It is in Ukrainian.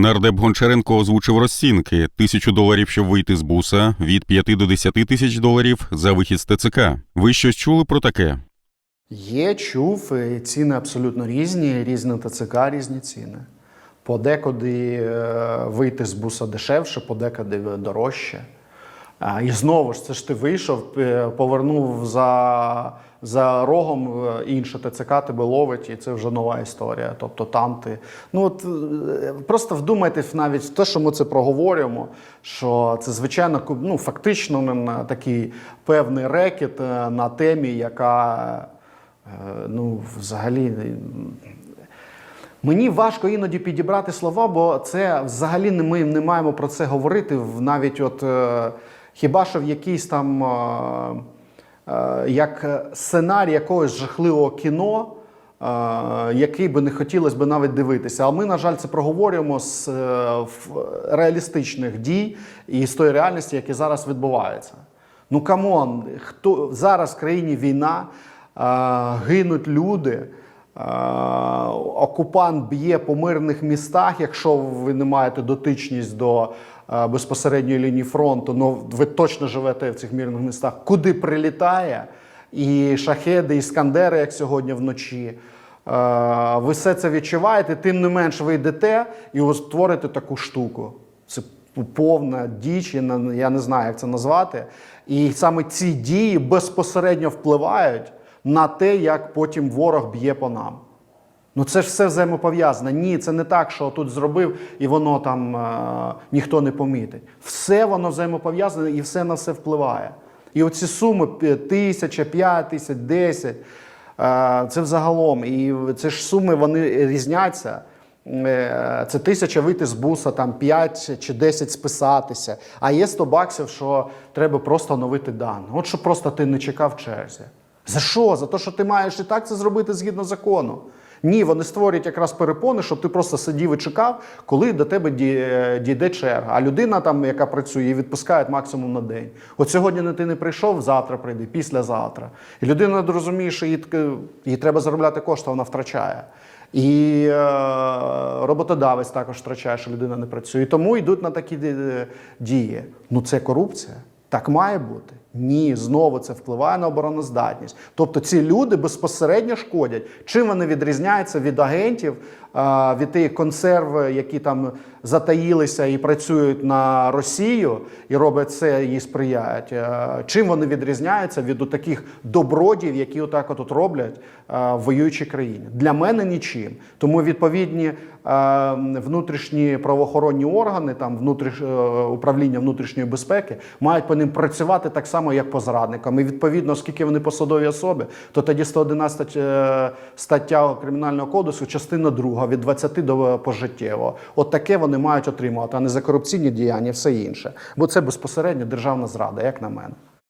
Нардеп Гончаренко озвучив розцінки: тисячу доларів, щоб вийти з буса, від 5 до 10 тисяч доларів за вихід з ТЦК. Ви щось чули про таке? Є, чув, ціни абсолютно різні, різні ТЦК, різні ціни. Подекуди е, вийти з буса дешевше, подекуди дорожче. І знову ж це ж ти вийшов, е, повернув за, за рогом е, інше ТЦК тебе ловить, і це вже нова історія. Тобто там ти. Ну от е, просто вдумайтесь навіть в те, що ми це проговорюємо, що це звичайно ну, фактично такий певний рекет на темі, яка ну, взагалі. Мені важко іноді підібрати слова, бо це взагалі не ми не маємо про це говорити. Навіть от хіба що в якийсь там як сценарій якогось жахливого кіно, який би не хотілося б навіть дивитися. А ми, на жаль, це проговорюємо з е, реалістичних дій і з тої реальності, яка зараз відбувається. Ну камон, хто зараз в країні війна, гинуть люди. Е, Окупант б'є по мирних містах, якщо ви не маєте дотичність до е, безпосередньої лінії фронту, ну ви точно живете в цих мирних містах. Куди прилітає? І шахеди, і іскандери, як сьогодні вночі. Е, Ви все це відчуваєте, тим не менш ви йдете і створите таку штуку. Це повна діч, я не знаю, як це назвати. І саме ці дії безпосередньо впливають на те, як потім ворог б'є по нам. Ну це ж все взаємопов'язане. Ні, це не так, що тут зробив і воно там е, ніхто не помітить. Все воно взаємопов'язане і все на все впливає. І оці суми тисяча, п'ять тисяч, десять. е, Це взагалом. І це ж суми вони різняться. Е, Це тисяча вийти з буса, там 5 чи 10 списатися. А є 100 баксів, що треба просто оновити дані. От що просто ти не чекав черзі. За що? За те, що ти маєш і так це зробити згідно закону. Ні, вони створюють якраз перепони, щоб ти просто сидів і чекав, коли до тебе дійде черга. А людина, там, яка працює, її відпускають максимум на день. От сьогодні ти не прийшов, завтра прийди, післязавтра. І людина розуміє, що їй, їй треба заробляти кошти, вона втрачає. І е, роботодавець також втрачає, що людина не працює. І тому йдуть на такі е, дії. Ну це корупція. Так має бути? Ні, знову це впливає на обороноздатність. Тобто ці люди безпосередньо шкодять. Чим вони відрізняються від агентів, від тієї консерви, які там затаїлися і працюють на Росію і роблять це і сприяють. Чим вони відрізняються від таких добродів, які отак от роблять в воюючій країні? Для мене нічим. Тому відповідні внутрішні правоохоронні органи, там внутріш, е, управління внутрішньої безпеки, мають по ним працювати так само, як по зрадникам. І відповідно, оскільки вони посадові особи, то тоді 111 е, стаття Кримінального кодексу, частина друга від 20 до пожиттєво. От таке вони мають отримувати, а не за корупційні діяння, все інше. Бо це безпосередньо державна зрада, як на мене.